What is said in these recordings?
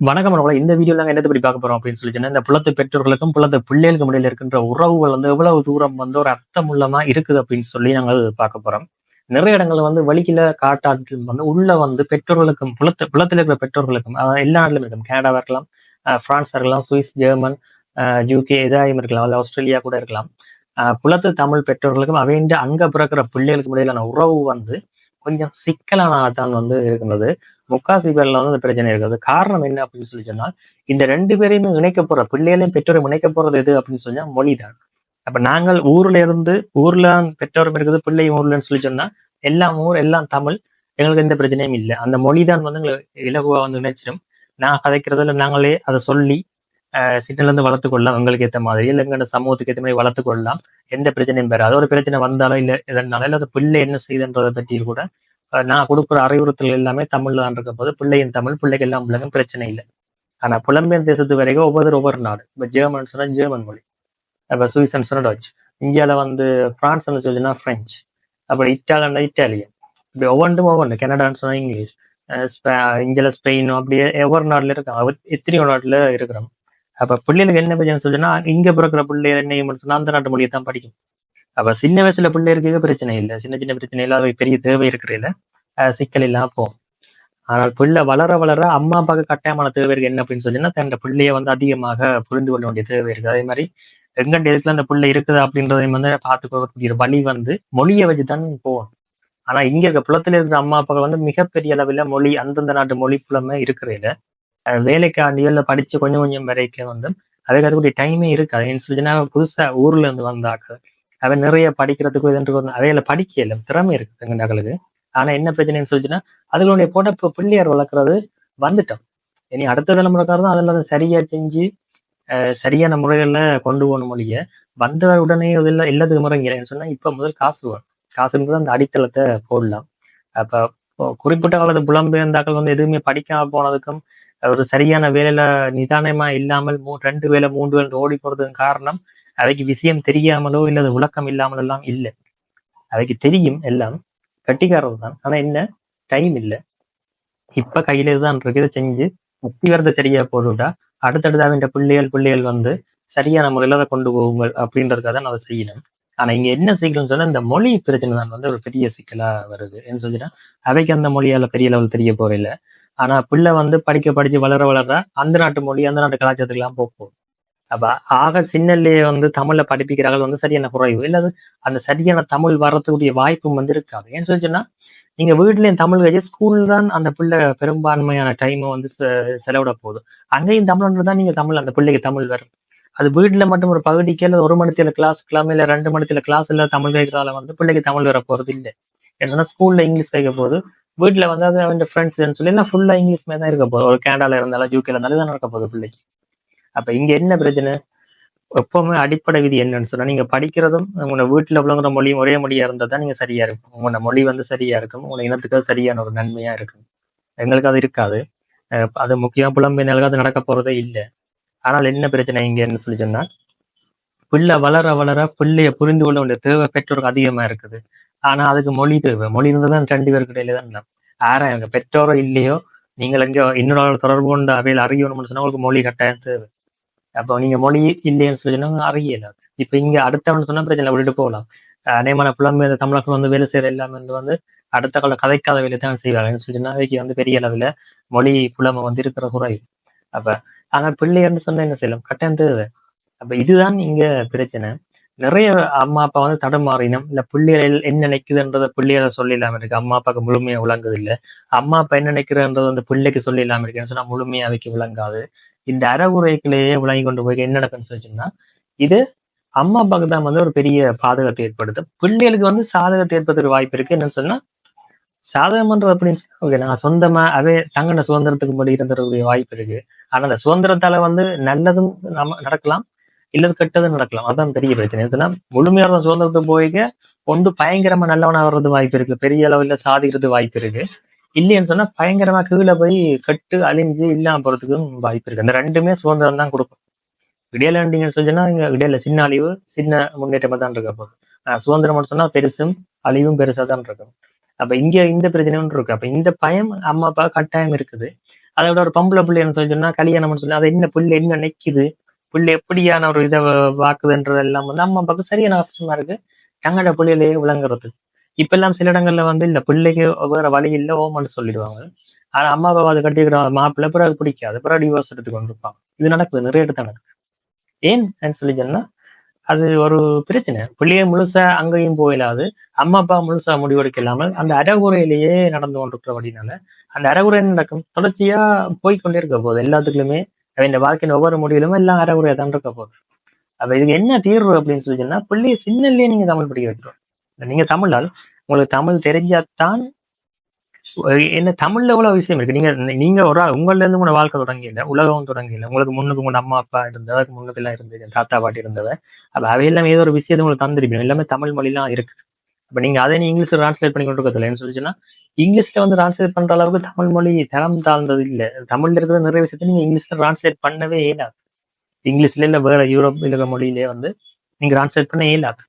வணக்கம் நம்மள இந்த வீடியோல நாங்க என்னத்தை படி பார்க்க போறோம் அப்படின்னு சொல்லி சொன்னா இந்த புலத்து பெற்றோர்களுக்கும் புலத்து பிள்ளைகளுக்கும் இடையில இருக்கின்ற உறவுகள் வந்து எவ்வளவு தூரம் வந்து ஒரு அர்த்தம் உள்ளமா இருக்குது அப்படின்னு சொல்லி நாங்கள் பார்க்க போறோம். நிறைய இடங்கள்ல வந்து வழியில காட்டாட்டு வந்து உள்ள வந்து பெற்றோர்களுக்கும் புலத்து புலத்தில் இருக்கிற பெற்றோர்களுக்கும் அதாவது எல்லா நாட்டிலும் இருக்கும் கனடாவா இருக்கலாம் பிரான்ஸா இருக்கலாம் சுவிஸ் ஜெர்மன் யூகே இதாயும் இருக்கலாம். அல்ல ஆஸ்திரேலியா கூட இருக்கலாம். புலத்து தமிழ் பெற்றோர்களுக்கும் அவைண்ட அங்க பிறக்கிற பிள்ளைகளுக்கு இடையிலான உறவு வந்து கொஞ்சம் சிக்கலானதான் வந்து இருக்கிறது முக்காசி பேர்ல வந்து அந்த பிரச்சனை இருக்குது. காரணம் என்ன அப்படின்னு சொல்லி சொன்னால் இந்த ரெண்டு பேரையுமே இணைக்க போற பிள்ளைகளையும் பெற்றோரும் இணைக்க போறது எது அப்படின்னு சொன்னா மொழிதான். அப்ப நாங்கள் ஊர்ல இருந்து ஊர்ல பெற்றோரும் இருக்குது பிள்ளையும் ஊர்லன்னு சொல்லி சொன்னா எல்லாம் ஊர் எல்லாம் தமிழ் எங்களுக்கு எந்த பிரச்சனையும் இல்லை. அந்த மொழிதான் வந்து எங்களுக்கு இலகுவா வந்து நினைச்சிடும் நான் கதைக்கிறதுல நாங்களே அதை சொல்லி அஹ் சிட்டில இருந்து வளர்த்து கொள்ளலாம் உங்களுக்கு ஏத்த மாதிரி. இல்லை எங்களோட சமூகத்துக்கு ஏற்ற மாதிரி வளர்த்து கொள்ளலாம். எந்த பிரச்சனையும் பெறாது ஒரு பிரச்சனை வந்தாலும் இல்லை எதனால இல்லை பிள்ளை என்ன செய்யுதுன்றதை பற்றி கூட நான் கொடுக்குற அறிவுறுத்தல் எல்லாமே தமிழ்ல தான் இருக்க போது பிள்ளையின் தமிழ் பிள்ளைக்கு எல்லாம் உள்ளதும் பிரச்சனை இல்லை. ஆனா புலம்பெயர் தேசத்து வரைக்கும் ஒவ்வொரு ஒவ்வொரு நாடு. இப்போ ஜெர்மன் சொன்னா ஜெர்மன் மொழி. அப்ப சுவிசன் சொன்னா டச். இந்தியால வந்து பிரான்ஸ் சொல்லுன்னா பிரெஞ்சு. அப்புறம் இட்டாலியன்னா இட்டாலியன் இப்படி ஒவ்வொன்றும் ஒவ்வொன்று கனடான்னு சொன்னா இங்கிலீஷ். இந்தியாவில் இந்தியால ஸ்பெயின் அப்படியே ஒவ்வொரு நாட்டில் இருக்காங்க எத்தனையோ நாட்டில் இருக்கிறோம். அப்ப பிள்ளைகளுக்கு என்ன பிரச்சனை சொல்லுன்னா இங்க பிறக்கிற பிள்ளை என்ன சொன்னா அந்த நாட்டு மொழியை தான் படிக்கும். அப்ப சின்ன வயசுல பிள்ளைகளுக்கு பிரச்சனை இல்லை. சின்ன சின்ன பிரச்சனை இல்லாத பெரிய தேவை இருக்கிறதுல சிக்கல் இல்லாம போகும். ஆனால் பிள்ளை வளர வளர அம்மா அப்பாவுக்கு கட்டாயமான தேவை இருக்கு. என்ன அப்படின்னு சொன்னீங்கன்னா தன்னோட பிள்ளைய வந்து அதிகமாக புரிந்து கொள்ள வேண்டிய தேவை இருக்கு. அதே மாதிரி எங்கண்ட இடத்துல அந்த பிள்ளை இருக்குது அப்படின்றதையும் வந்து பார்த்துக்கக்கூடிய வழி வந்து மொழியை வச்சு தான் போகும் ஆனா இங்க இருக்க புலத்துல இருக்கிற அம்மா அப்பாக்கள் வந்து மிகப்பெரிய அளவில் மொழி அந்தந்த நாட்டு மொழி புலமே இருக்கிறதுல வேலைக்காண்டியோ இல்லை படிச்சு கொஞ்சம் கொஞ்சம் வரைக்கும் வந்து அதுக்கு அதுக்குரிய டைமே இருக்காது. ஏன்னு சொல்லிச்சுன்னா புதுசா ஊர்ல இருந்து வந்தாக்க அவன் நிறைய படிக்கிறதுக்கு இதுன்றது அவையில படிக்கல திறமை இருக்குது எங்க நகலுக்கு. ஆனா என்ன பிரச்சனைன்னு சொல்லிச்சுன்னா அதுகளுடைய போட்ட பிள்ளையார் வளர்க்குறது வந்துட்டோம். இனி அடுத்த தலைமுறைக்காரர் தான் அதில் சரியா செஞ்சு சரியான முறைகள்ல கொண்டு போகணும் மொழிய வந்த உடனே இதெல்லாம் இல்லது முறைங்கிறேன்னு சொன்னா இப்ப முதல் காசு வரும். காசுன்றது அந்த அடித்தளத்தை போடலாம். அப்ப குறிப்பிட்ட காலத்து புலம்பெயர்ந்தாக்கள் வந்து எதுவுமே படிக்காம போனதுக்கும் ஒரு சரியான வேலையில நிதானமா இல்லாமல் மூ ரெண்டு வேலை மூன்று வேலை ஓடி போறதுக்கு காரணம் அவைக்கு விஷயம் தெரியாமலோ இல்லது விளக்கம் இல்லாமல் எல்லாம் இல்லை. அவைக்கு தெரியும் எல்லாம் கட்டிக்காரது தான். ஆனா என்ன? டைம் இல்லை. இப்ப கையில தான் இருக்கிறத செஞ்சு முக்தி வரத சரியா போட்டுவிட்டா அடுத்தடுத்து அவன் பிள்ளைகள் பிள்ளைகள் வந்து சரியான முறையில அதை கொண்டு போகுங்கள் அப்படின்றதுக்காக தான் அதை செய்யணும். ஆனா இங்க என்ன சிக்கல்னு சொன்னா இந்த மொழி பிரச்சனை தான். வந்து ஒரு பெரிய சிக்கலா வருது. என்ன சொல்லினா அவைக்கு அந்த மொழியால பெரிய லெவல் தெரிய போறில்லை ஆனா பிள்ளை வந்து படிக்க படிச்சு வளர வளர அந்த நாட்டு மொழி அந்த நாட்டு கலாச்சாரத்துக்கு எல்லாம் போகும் அப்ப ஆக சின்னல்லையே வந்து தமிழ்ல படிப்பிக்கிறார்கள் வந்து சரியான குறைவு. இல்லாது அந்த சரியான தமிழ் வர்றதுக்குரிய வாய்ப்பும் வந்து இருக்காது. ஏன்னு சொல்லி சொன்னா நீங்க வீட்லயும் தமிழ் வச்சு ஸ்கூல் தான் அந்த பிள்ளை பெரும்பான்மையான டைமை வந்து செ- செலவிட போகுது. அங்கேயும் தமிழ்ன்றது தான் நீங்க தமிழ் அந்த பிள்ளைக்கு தமிழ் வரும். அது வீட்டுல மட்டும் ஒரு பகுதிக்கு இல்லை ஒரு மணித்தில கிளாஸ் கிளாம இல்ல ரெண்டு மணித்தில கிளாஸ் இல்ல தமிழ் கேட்கறதால வந்து பிள்ளைக்கு தமிழ் வர போறது இல்லை ஏன்னா ஸ்கூல்ல இங்கிலீஷ் கேட்க போகுது வீட்டுல வந்து அது அவன் ஃப்ரெண்ட்ஸ் சொல்லி எல்லாம் ஃபுல்லா இங்கிலீஷ் தான் இருக்க போகுது ஒரு கனடால இருந்தாலும் யூகேல இருந்தாலும் தான் நடக்க போகுது பிள்ளைக்கு. அப்ப இங்க என்ன பிரச்சனை? எப்பவுமே அடிப்படை விதி என்னன்னு சொன்னா நீங்க படிக்கிறதும் உங்களோட வீட்டுல உள்ளவங்க மொழியும் ஒரே மொழியா இருந்தா தான் நீங்க சரியா இருக்கும். உங்களோட மொழி வந்து சரியா இருக்கும். உங்களோட இனத்துக்கு சரியான ஒரு நன்மையா இருக்கும். எங்களுக்கு அது இருக்காது. அது முக்கியமா புலம்பெயர்களுக்கு அது நடக்க போறதே இல்லை. ஆனால் என்ன பிரச்சனை இங்கன்னு சொல்லி சொன்னா பிள்ளை வளர வளர பிள்ளைய புரிந்து கொள்ள வேண்டிய தேவை பெற்றோருக்கு அதிகமா இருக்குது. ஆனா அதுக்கு மொழி தேவை. மொழி இருந்தால் ரெண்டு பேருக்கு இடையில தான் இல்லை. ஆரா எங்க பெற்றோரோ இல்லையோ நீங்கள் எங்க இன்னொரு தொடர்பு கொண்டு அவையில் அறியணும்னு சொன்னா உங்களுக்கு மொழி கட்டாயம் தேவை. அப்போ நீங்க மொழி இல்லைன்னு சொல்லி அறியல. இப்ப இங்க அடுத்தவன் சொன்னா பிரச்சனை விட்டுட்டு போகலாம். அநேகமான புலம்பெயர் தமிழர்கள் வந்து வேலை செய்யற எல்லாமே வந்து அடுத்த கால கதைக்காத வேலை தான் செய்வாங்க. சொல்லி அவைக்கு வந்து பெரிய அளவுல மொழி புலமை வந்து இருக்கிற குறைவு. அப்ப ஆனா பிள்ளையர்னு சொன்னா என்ன செய்யலாம்? கட்டாயம் தேவை. அப்ப இதுதான் இங்க பிரச்சனை. நிறைய அம்மா அப்பா வந்து தடுமாறினம் இல்ல பிள்ளைகள் என்ன நினைக்குதுன்றத பிள்ளைகளை சொல்லிடலாம இருக்கு. அம்மா அப்பாவுக்கு முழுமையா விளங்குது இல்ல அம்மா அப்பா என்ன நினைக்கிறன்றது வந்து பிள்ளைக்கு சொல்லிடலாம இருக்குன்னு சொன்னா முழுமையா அவைக்கு விளங்காது. இந்த அறகுறைக்குள்ளேயே விளங்கி கொண்டு போய் என்ன நடக்குன்னு சொல்லிச்சுன்னா இது அம்மா அப்பாவுக்கு தான் வந்து ஒரு பெரிய பாதகத்தை ஏற்படுத்தும். பிள்ளைகளுக்கு வந்து சாதகத்தை ஏற்படுத்துற வாய்ப்பு இருக்கு. என்னன்னு சொன்னா சாதகம்ன்றது அப்படின்னு சொன்னா ஓகே நான் சொந்தமா அதே தங்கின சுதந்திரத்துக்கு முன்னாடி இருந்ததுடைய வாய்ப்பு இருக்கு. ஆனா அந்த சுதந்திரத்தால வந்து நல்லதும் நம்ம நடக்கலாம். இல்லது கெட்டது நடக்கலாம். அதான் பெரிய பிரச்சனை. எதுனா முழுமையான சுதந்திரத்துக்கு போய்க்க ஒன்று பயங்கரமா நல்லவனா வர்றது வாய்ப்பு இருக்கு. பெரிய அளவுல சாதிக்கிறது வாய்ப்பு இருக்கு. இல்லைன்னு சொன்னா பயங்கரமா கீழே போய் கட்டு அழிஞ்சு இல்லாம போறதுக்கும் வாய்ப்பு இருக்கு. அந்த ரெண்டுமே சுதந்திரம் தான் கொடுக்கும். இடையில நீங்க சொன்னா இங்க இடையில சின்ன அழிவு சின்ன முன்னேற்றமா தான் இருக்க போகுது. சுதந்திரம் சொன்னா பெருசும் அழிவும் பெருசா தான் இருக்கும். அப்ப இங்க இந்த பிரச்சனையும் இருக்கு. அப்ப இந்த பயம் அம்மா அப்பா கட்டாயம் இருக்குது. அதை விட ஒரு பொம்பளை பிள்ளைன்னு சொல்லி சொன்னா கல்யாணம்னு சொல்லி அது என்ன பிள்ளை என்ன நிக்குது? பிள்ளை எப்படியான ஒரு இதை வாக்குதுன்றது எல்லாம் வந்து அம்மா அப்பாவுக்கு சரியான கஷ்டமா இருக்கு. தங்களோட பிள்ளையிலேயே விளங்குறது. இப்ப எல்லாம் சில இடங்கள்ல வந்து இல்ல பிள்ளைக்கு வேற வழி இல்ல ஓமன்னு சொல்லிடுவாங்க. ஆனா அம்மா அப்பா அதை கட்டிக்கிற மாப்பிள்ளை பிறகு பிடிக்காது. பிறகு டிவோர்ஸ் எடுத்து கொண்டு இது நடக்குது நிறைய இடத்துல நடக்குது. ஏன் சொல்லி சொன்னா அது ஒரு பிரச்சனை. பிள்ளைய முழுசா அங்கேயும் போயிடாது. அம்மா அப்பா முழுசா முடிவெடுக்க இல்லாமல் அந்த அறகுறையிலேயே நடந்து கொண்டிருக்கிறபடினால அந்த அறகுறை நடக்கும்? தொடர்ச்சியா போய்க்கொண்டே இருக்க போகுது. எல்லாத்துக்குமே இந்த வாழ்க்கையின் ஒவ்வொரு முடிவிலும் எல்லாம் அறகுறையா தான் இருக்க போகுது. அப்ப இதுக்கு என்ன தீர்வு அப்படின்னு சொல்லி சொன்னா பிள்ளைய சின்னல்லையே நீங்க தமிழ் படிக்க வைக்கிறோம் நீங்க தமிழால் உங்களுக்கு தமிழ் தெரிஞ்சாதான் என்ன தமிழ்ல எவ்வளவு விஷயம் இருக்கு. நீங்க நீங்க ஒரு ஆள் உங்கள்ல இருந்து உங்களோட வாழ்க்கை தொடங்கியில உலகம் தொடங்கியில உங்களுக்கு முன்னுக்கு உங்க அம்மா அப்பா இருந்தது அதுக்கு முன்னுக்கு எல்லாம் இருந்தது தாத்தா பாட்டி இருந்தவ அப்ப அவையெல்லாம் ஏதோ ஒரு விஷயத்தை உங்களுக்கு தந்திருப்பீங்க. எல்லாமே தமிழ் மொழிலாம் இருக்குது. இப்போ நீங்க அதை நீ இங்கிலீஷில் டிரான்ஸ்லேட் பண்ணி கொண்டு இருக்கல என்ன சொல்லிச்சுன்னா இங்கிலீஷ்ல வந்து டிரான்ஸ்லேட் பண்ற அளவுக்கு தமிழ் மொழி தரம் தாழ்ந்தது இல்லை. தமிழ்ல இருக்கிற நிறைய விஷயத்த நீங்க இங்கிலீஷ்ல டிரான்ஸ்லேட் பண்ணவே இயலாது. இங்கிலீஷ்ல இல்ல வேற யூரோப் இருக்கிற மொழியிலே வந்து நீங்க டிரான்ஸ்லேட் பண்ண இயலாது.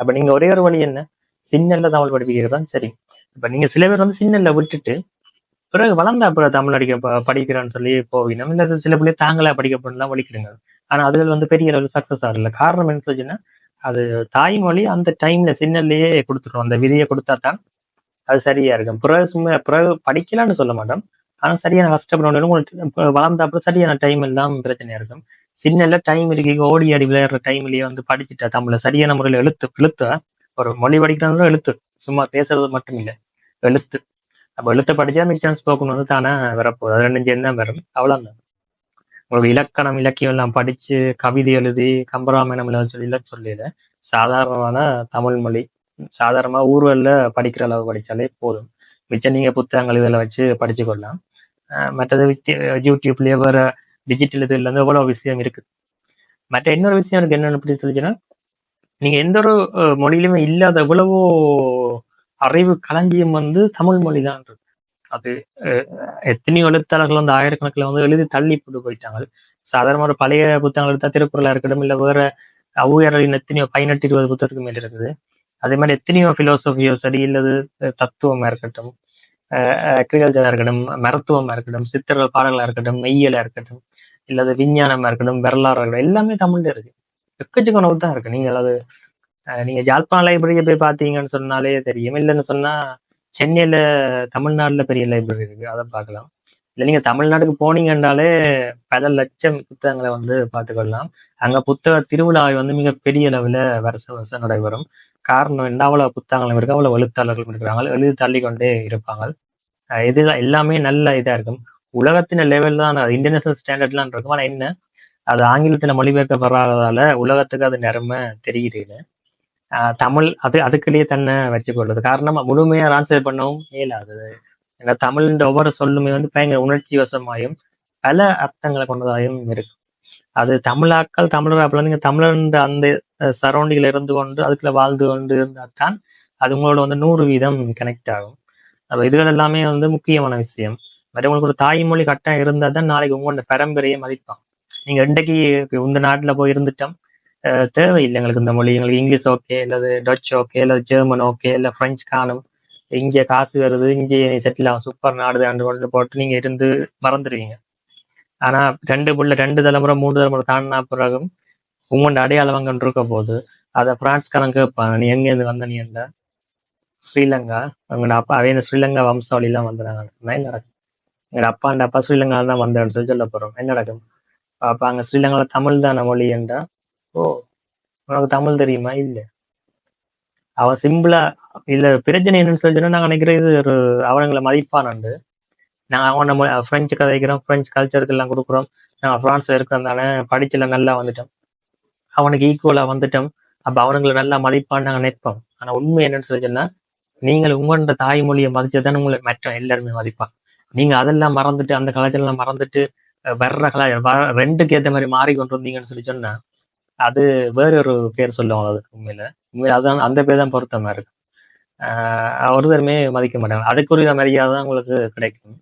அப்ப நீங்க ஒரே ஒரு வழி என்ன? சின்னல்ல தமிழ் படிப்பிக்கிறது தான் சரி. இப்ப நீங்க சில பேர் வந்து சின்னல்ல விட்டுட்டு பிறகு வளர்ந்த அப்புறம் தமிழ் அடிக்க படிக்கிறான்னு சொல்லி போவினோம் இல்ல சில பிள்ளை தாங்களா படிக்க போனா வலிக்கிறீங்க ஆனா அதுல வந்து பெரிய அளவில் சக்ஸஸ் ஆகல. காரணம் என்ன சொல்லிச்சுன்னா அது தாய்மொழி அந்த டைம்ல சின்னல்லையே கொடுத்துருவோம் அந்த விதியை கொடுத்தா தான் அது சரியா இருக்கும். பிறகு சும்மா பிறகு படிக்கலாம்னு சொல்ல மாட்டோம். ஆனால் சரியான கஷ்டப்படணும். வளர்ந்த அப்புறம் சரியான டைம் எல்லாம் பிரச்சனையா இருக்கும். சின்னல டைம் இருக்கு. ஓடி ஆடி விளையாடுற டைம்லயே வந்து படிச்சுட்டா தமிழ்ல சரியான முறையில் எழுத்து எழுத்த? ஒரு மொழி படிக்கிறாங்க எழுத்து. சும்மா பேசுறது மட்டும் இல்லை. எழுத்து. அப்போ எழுத்து படிச்சா மிச்சம் ஸ்போக்கன் வந்து தானே வரப்போகுது. அது ரெண்டு என்ன வரும். அவ்வளோதான் உங்களுக்கு இலக்கணம் இலக்கியம் எல்லாம் படிச்சு கவிதை எழுதி கம்பராமாயணம் எல்லாம் சொல்லி இல்ல சொல்லல. சாதாரணமான தமிழ் மொழி. சாதாரணமா ஊர்வல்ல படிக்கிற அளவு படிச்சாலே போதும். மிச்சம் நீங்க புத்தகங்கள் இதில் வச்சு படிச்சு கொள்ளலாம் மற்றது யூடியூப்லயே வர டிஜிட்டல் இதுல இருந்து எவ்வளவு விஷயம் இருக்கு. மற்ற இன்னொரு விஷயம் எனக்கு என்னன்னு எப்படி சொல்லிச்சுன்னா நீங்க எந்த ஒரு மொழியிலுமே இல்லாத எவ்வளவோ அறிவு களஞ்சியம் வந்து தமிழ் மொழி தான் இருக்கு அது எத்தனையோ எழுத்தாளர்கள் வந்து ஆயிரக்கணக்கில் வந்து எழுதி தள்ளி போட்டு போயிட்டாங்க. சாதாரண ஒரு பழைய புத்தகங்கள் எடுத்தா திருக்குறளா இருக்கட்டும் இல்ல வேற ஔவையாரின் எத்தனையோ பதினெட்டு இருபது புத்தகத்துக்கு மேல இருக்குது. அதே மாதிரி எத்தனையோ பிலோசபியோ சரி இல்லது தத்துவமா இருக்கட்டும் அக்ரிகல்ச்சரா இருக்கட்டும் மருத்துவமா இருக்கட்டும் சித்திரங்கள் பாடங்களா இருக்கட்டும் மெய்யலா இருக்கட்டும் இல்லது விஞ்ஞானமா இருக்கட்டும் வரலாறு இருக்கட்டும் எல்லாமே தமிழ்ல இருக்கு. எக்கச்சக்க தான் இருக்கு. நீங்கள் அது நீங்க ஜாழ்ப்பாண லைப்ரரியை போய் பாத்தீங்கன்னு சொன்னாலே தெரியும். இல்லைன்னு சொன்னா சென்னையில தமிழ்நாட்டில் பெரிய லைப்ரரி இருக்கு. அதை பார்க்கலாம். இல்லை நீங்க தமிழ்நாட்டுக்கு போனீங்கன்னாலே பல லட்சம் புத்தகங்களை வந்து பார்த்துக்கொள்ளலாம். அங்க புத்தக திருவிழா வந்து மிக பெரிய அளவில் வருஷ வருஷம் நடைபெறும். காரணம் என்ன? அவ்வளோ புத்தகங்களும் இருக்கு. அவ்வளோ எழுத்தாளர்கள் இருக்கிறாங்க. எழுதி தள்ளி கொண்டே இருப்பாங்க இதுதான் எல்லாமே நல்ல இதாக இருக்கும். உலகத்தின லெவல் தான். இன்டர்நேஷனல் ஸ்டாண்டர்ட்லாம் இருக்கும். ஆனால் என்ன? அது ஆங்கிலத்தில் மொழிபெயர்க்கப்படாததால உலகத்துக்கு அது நிறமை தெரியுது தமிழ் அது அதுக்குள்ளேயே தன்னை வச்சுக்கொள்வது காரணம் முழுமையா ஆன்சர் பண்ணவும் இயலாது ஏன்னா தமிழின் ஒவ்வொரு சொல்லுமே வந்து பயங்கர உணர்ச்சி வசமாயும் பல அர்த்தங்களை கொண்டதாயும் இருக்கும் அது தமிழாக்கள் தமிழராக்கள் நீங்க தமிழர் அந்த சரௌண்டிங்ல இருந்து கொண்டு அதுக்குள்ள வாழ்ந்து கொண்டு இருந்தால் தான் அது உங்களோட வந்து நூறு வீதம் கனெக்ட் ஆகும். அப்போ இதுகள் எல்லாமே வந்து முக்கியமான விஷயம். மற்ற உங்களுக்கு ஒரு தாய்மொழி கட்டம் இருந்தால் தான் நாளைக்கு உங்களோட பரம்பரையை மதிப்பான். நீங்க இன்றைக்கு இந்த நாட்டில் போய் இருந்துட்டோம் தேவையில்லை எங்களுக்கு இந்த மொழி. எங்களுக்கு இங்கிலீஷ் ஓகே இல்லது டச் ஓகே இல்லது ஜெர்மன் ஓகே இல்ல பிரெஞ்சு காணும். இங்கே காசு வருது இங்கே செட்டில் ஆகும். சூப்பர் நாடு அண்டு கொண்டு போட்டு நீங்க இருந்து மறந்துடுவீங்க. ஆனா ரெண்டு புள்ள ரெண்டு தலைமுறை மூணு தலைமுறை தாண்டினா பிறகும் உங்களோட அடையாளம் அங்கன்னு இருக்க போது அதை பிரான்ஸ்காரன் கேட்பாங்க நீ எங்க இருந்து வந்த நீ எந்த? ஸ்ரீலங்கா. உங்களோட அப்பா அவைய ஸ்ரீலங்கா வம்சாவளிலாம் வந்துடுறாங்க என்ன நடக்கும்? எங்களோட அப்பாண்ட அப்பா ஸ்ரீலங்கா தான் வந்தேன்னு சொல்லி சொல்ல போறோம். என்ன நடக்கும்? அப்ப அங்க ஸ்ரீலங்கால தமிழ் தான மொழி என்றா ஓ. உனக்கு தமிழ் தெரியுமா? இல்ல. அவ சிம்பிளா இல்ல பிரச்சனை என்னன்னு சொல்லி நான் நினைக்கிறேன் இது ஒரு அவனுங்களை மதிப்பானண்டு நாங்க நம்ம பிரெஞ்சு கதைக்கிறோம் பிரெஞ்சு கல்ச்சருக்கு எல்லாம் கொடுக்குறோம். நாங்க பிரான்ஸ்ல இருக்கிறதால படிச்சுல நல்லா வந்துட்டோம். அவனுக்கு ஈக்குவலா வந்துட்டோம். அப்ப அவனுங்களை நல்லா மதிப்பான்னு நாங்க நினைப்போம். ஆனா உண்மை என்னன்னு சொல்லி நீங்கள் உங்களோட தாய்மொழியை மதிச்சதானே உங்களை மற்ற எல்லாருமே மதிப்பான் நீங்க அதெல்லாம் மறந்துட்டு அந்த கலாச்சாரம் மறந்துட்டு வர்ற கலா ரெண்டுக்கு ஏற்ற மாதிரி மாறி கொண்டு வந்தீங்கன்னு சொல்லி சொன்னா அது வேற ஒரு பேர் சொல்லுவாங்க அதுக்கு உண்மையில. உண்மையில அதுதான் அந்த பேர் தான் பொருத்தமா இருக்கு. ஆஹ் ஒருத்தருமே மதிக்க மாட்டாங்க. அதுக்குரிய மரியாதை தான் உங்களுக்கு கிடைக்கும்.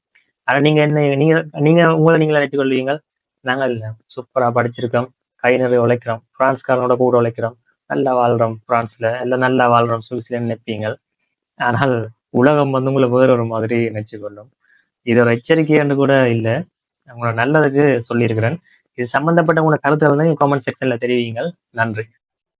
ஆனா நீங்க என்ன நீங்க நீங்க உங்களை நீங்களே நினைத்துக் கொள்வீங்க நாங்க சூப்பரா படிச்சிருக்கோம். கை நிறைய உழைக்கிறோம். பிரான்ஸ்காரனோட கூட உழைக்கிறோம். நல்லா வாழ்றோம் பிரான்ஸ்ல. எல்லாம் நல்லா வாழ்றோம் சுவிஸ்ல நினைப்பீங்க ஆனால் உலகம் வந்து உங்களை வேற ஒரு மாதிரி நினைச்சு கொள்ளும். இது ஒரு எச்சரிக்கைன்னு கூட இல்ல. உங்களோட நல்லதுக்கு சொல்லியிருக்கிறேன். இது சம்பந்தப்பட்ட உங்களோட கருத்துக்களை கமெண்ட் செக்ஷன்ல தெரிவிங்கள் நன்றி.